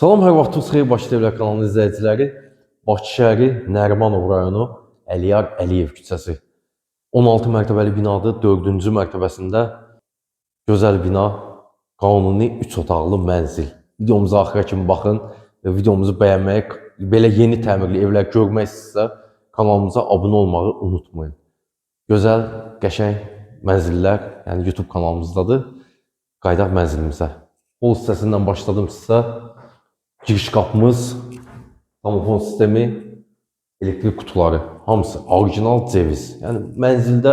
Salam, hər vaxtınız xeyir Bakı TV kanalının izləyiciləri. Bakı şəhəri Nərimanov rayonu Əliyar Əliyev küçəsi. 16 mərtəbəli binadır, 4-cü mərtəbəsində gözəl bina, qanuni 3 otaqlı mənzil. Videomuza axıra kimi baxın və videomuzu bəyənməyi, belə yeni təmirli evlər görmək istəyirsə kanalımıza abunə olmağı unutmayın. Gözəl, qəşəng mənzillər, yəni YouTube kanalımızdadır. Qaydaq mənzilimizə. Hol hissəsindən başladım sizə. Giriş qapımız, tamofon sistemi, elektrik kutuları, hamısı orijinal ceviz. Yəni mənzildə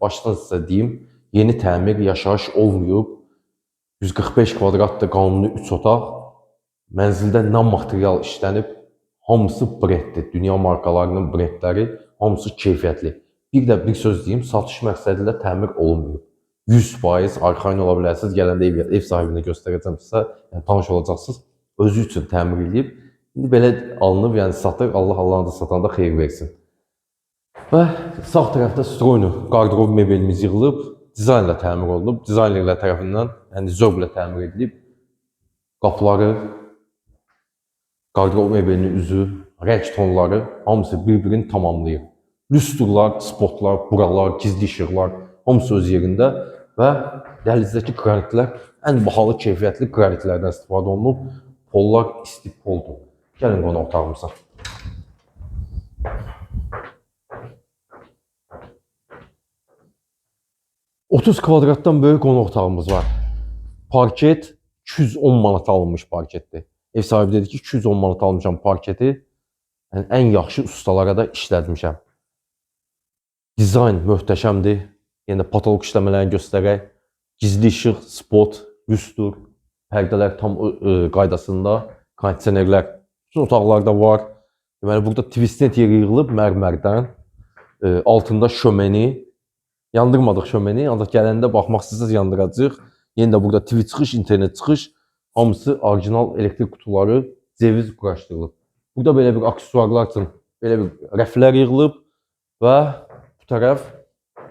başdan sizə deyim, yeni təmir, yaşayış olmayıb. 145 kvadratda qanuni 3 otaq. Mənzildə nam material işlənib, hamısı brenddir. Dünya markalarının brendləri, hamısı keyfiyyətli. Bir də bir söz deyim, satış məqsədilə təmir olunmayıb. 100% arxayın ola bilərsiniz. Gələndə ev, ev sahibinə göstərəcəm sizə, yəni tanış olacaqsınız. Özü üçün təmir edib. İndi belə alınıb, yəni satır. Allah Allah'ın da satanda xeyir versin. Və sağ tərəfdə stroynu, qardırov mebelimiz yığılıb, dizaynla təmir olunub. Dizaynerlər tərəfindən, yəni zövqlə təmir edilib. Qapıları, qardırov mebelinin üzü, rəng tonları hamısı bir-birini tamamlayır. Lüstrlar, spotlar, buralar, gizli işıqlar hamısı öz yerində və dəhlizdəki qranitlər ən bahalı keyfiyyətli qranitlərdən istifadə olunub. Pollar isti poldur. Gəlin qonaq otağımıza. ...30 kvadratdan böyük qonaq otağımız var. Parket 210 manata alınmış parketdir. Ev sahibi dedi ki 210 manata almışam parketi. Yəni ən yaxşı ustalara da işlətmişəm. Dizayn möhtəşəmdir. Yenə patolog işləmələrini göstərək. Gizli işıq, spot, lüstr, pərdələr tam ə, qaydasında, kondisionerlər bütün otaqlarda var. Deməli burada twistnet yeri yığılıb mərmərdən. Ə, altında şömeni. Yandırmadıq şömeni, ancaq gələndə baxmaq istəsəz yandıracağıq. Yenə də burada TV çıxış, internet çıxış, hamısı orijinal elektrik kutuları ceviz quraşdırılıb. Burada belə bir aksesuarlar üçün belə bir rəflər yığılıb və bu tərəf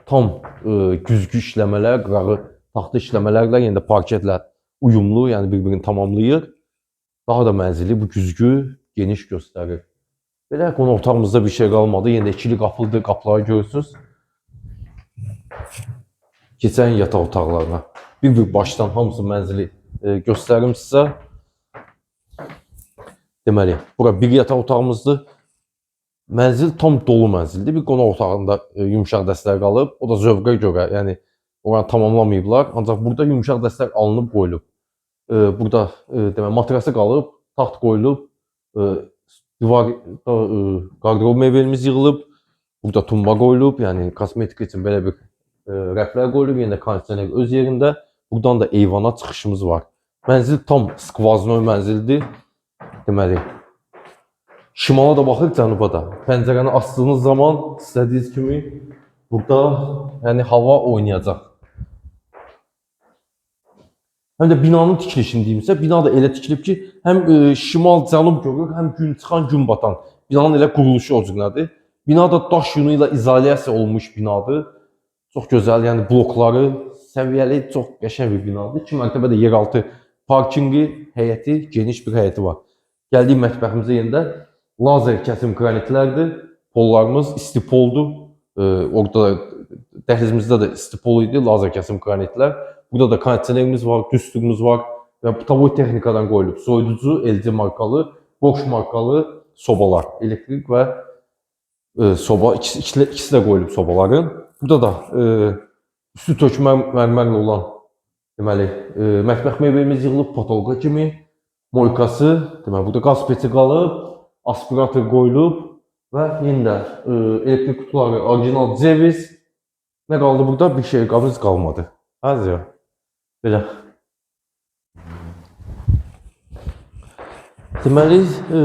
tam ə, güzgü işləmələr, qırağı taxta işləmələrlə, yenə də parketlə uyumlu, yəni bir-birini tamamlayır. Daha da mənzili bu güzgü geniş göstərir. Belə qonaq otağımızda bir şey qalmadı. Yenə ikili qapılıdır, qapıları görürsünüz. Keçən yataq otaqlarına. Bir-bir başdan hamısı mənzili e, göstərim sizə. Deməli, bura bir yataq otağımızdır. Mənzil tam dolu mənzildir. Bir qonaq otağında e, yumşaq dəstlər qalıb. O da zövqə görə, yəni oranı tamamlamayıblar. Ancaq burada yumşaq dəstlər alınıb qoyulub. E, burada e, demək matrası qalıb, taxt qoyulub, e, divarda e, qardırov mebelimiz yığılıb. Burada tumba qoyulub, yəni kosmetik üçün belə bir rəflər qoyulub, yenə kondisioner öz yerində. Buradan da eyvana çıxışımız var. Mənzil tam skvaznoy mənzildir. Deməli, şimala da baxır, cənuba da. Pəncərəni açdığınız zaman istədiyiniz kimi burada yəni hava oynayacaq. Həm də binanın tikilişini deyimsə, bina da elə tikilib ki, həm e, şimal cənub görür, həm gün çıxan, gün batan. Binanın elə quruluşu o cürlədir. Bina da daş yunu ilə izolyasiya olmuş binadır. Çox gözəl, yəni blokları səviyyəli, çox qəşəng bir binadır. 2 mərtəbədə yeraltı parkinqi, həyəti, geniş bir həyəti var. Gəldik mətbəximizə yenə lazer kəsim qranitlərdir. Pollarımız istipoldur. Ee, orada da dəhlizimizdə də istipol idi, lazer kəsim qranitlər. Burada da kondisionerimiz var, düsturumuz var və tavoy texnikadan qoyulub. Soyuducu LG markalı, Bosch markalı sobalar, elektrik və e, soba ikisi, ikisi, ikisi də sobaların. Burada da e, üstü tökmə mərmərlə olan deməli e, mətbəx mebelimiz yığılıb patolqa kimi. Moykası, deməli burada qaz peti qalıb, aspirator qoyulub və yenə də e, elektrik kutuları orijinal ceviz. Nə qaldı burada? Bir şey qabız qalmadı. Az Belə. Deməli, e,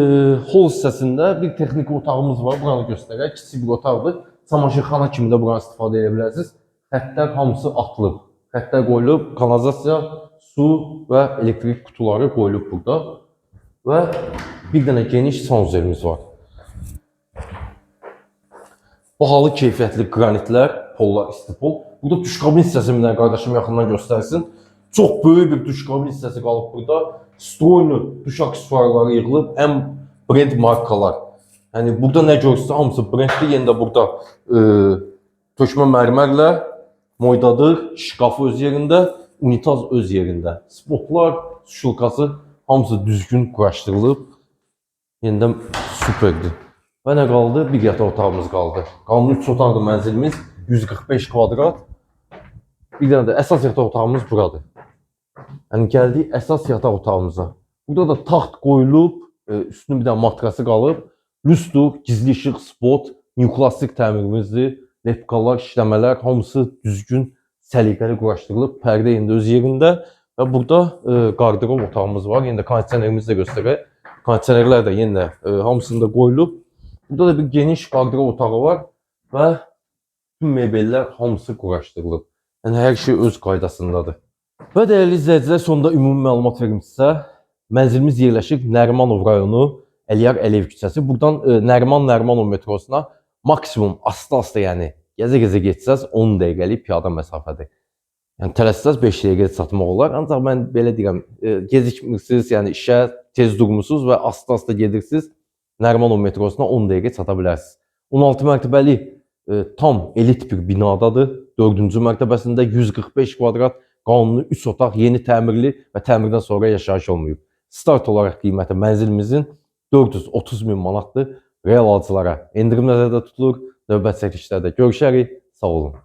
hol hissəsində bir texniki otağımız var. Buranı göstərək. Kiçik bir otaqdır. Çamaşırxana kimi də buranı istifadə edə bilərsiniz. Xəttlər hamısı atılıb. Xəttlər qoyulub, kanalizasiya, su və elektrik kutuları qoyulub burada. Və bir dənə geniş sanuzerimiz var. Bahalı keyfiyyətli qranitlər, pollar, istipol. Burada duş kabin hissəsi bir dənə qardaşım yaxından göstərsin. Çox böyük bir duş kabin hissəsi qalıb burada. stroylu duş aksesuarları yığılıb, ən brend markalar. Yəni burada nə görsə hamısı brendli, yenə də burada e, tökmə mərmərlə moydadır, şkafı öz yerində, unitaz öz yerində. Spotlar, şulkası hamısı düzgün quraşdırılıb. Yenə də superdir. Və nə? Bir yataq otağımız qaldı. Qalan 3 otaqlı mənzilimiz 145 kvadrat. Bir dənə də əsas yataq otağımız buradır. Yəni gəldik əsas yataq otağımıza. Burada da taxt qoyulub, e, üstünün bir dənə matrası qalıb. Lustur, gizli işıq, spot, neoklassik təmirimizdir. Lepkalar, işləmələr hamısı düzgün, səliqəli quraşdırılıb. Pərdə indi öz yerində və burada e, otağımız var. Yenə də kondisionerimizi də göstərək. Kondisionerlər də yenə e, hamısında qoyulub. Burada da bir geniş qardırob otağı var və bütün mebellər hamısı quraşdırılıb. Yəni hər şey öz qaydasındadır. Və dəyərli izləyicilər, sonda ümumi məlumat verim sizə. Mənzilimiz yerləşir Nərimanov rayonu, Əliyar Əliyev küçəsi. Buradan e, Nəriman Nərimanov metrosuna maksimum asta-asta, yəni gəzə-gəzə getsəz 10 dəqiqəlik piyada məsafədir. Yəni tələssəz 5 dəqiqədə çatmaq olar. Ancaq mən belə deyirəm, e, gecikmirsiniz, yəni işə tez durmusunuz və asta-asta gedirsiniz. Nərimanov metrosuna 10 dəqiqə çata bilərsiniz. 16 mərtəbəli e, tam elit bir binadadır. 4-cü mərtəbəsində 145 kvadrat qanuni 3 otaq, yeni təmirli və təmirdən sonra yaşayış olmayıb. Start olaraq qiyməti mənzilimizin 430 min manatdır. Real alıcılara endirim nəzərdə tutulur. Növbət çəkilişlərdə görüşərik. Sağ olun.